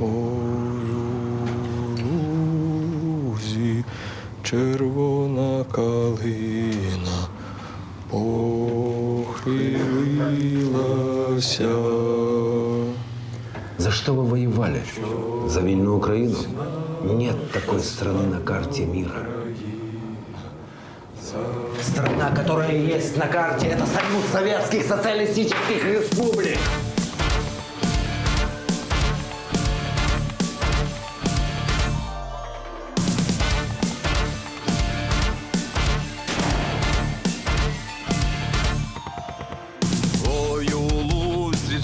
Ой, у лузі червона калина похилилася. За что вы воевали? За вильную Украину? Нет такой страны на карте мира. Страна, которая есть на карте, это Союз Советских Социалистических Республик.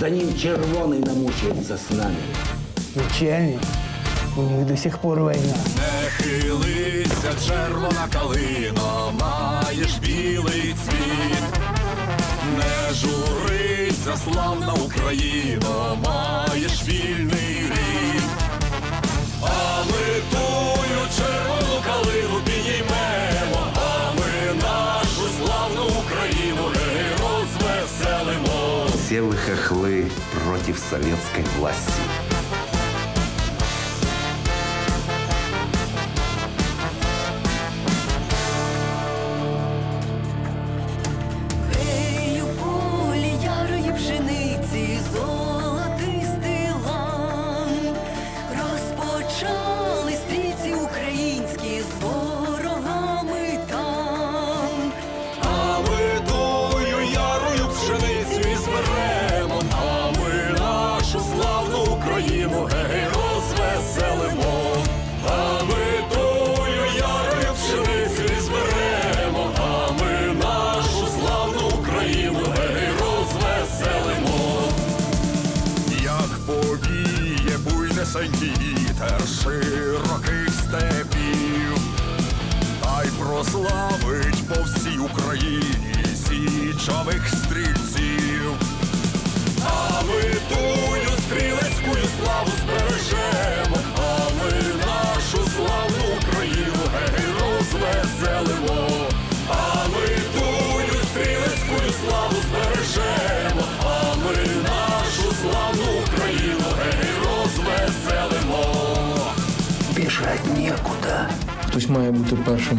Гражданин червоний намучается з нами. Вечерний. У них до сих пор війна. Не хилися, червона калино, маєш білий цвіт. Не журися, славна Україна, маєш вільний Все вы хохлы против советской власти. Україну гей розвеселимо. А ми тую ярою пшеницю і зберемо, а ми нашу славну Україну гей розвеселимо. Як повіє буйнесенький вітер широких степів, та й прославить Бежать некуда. Хтось має бути першим.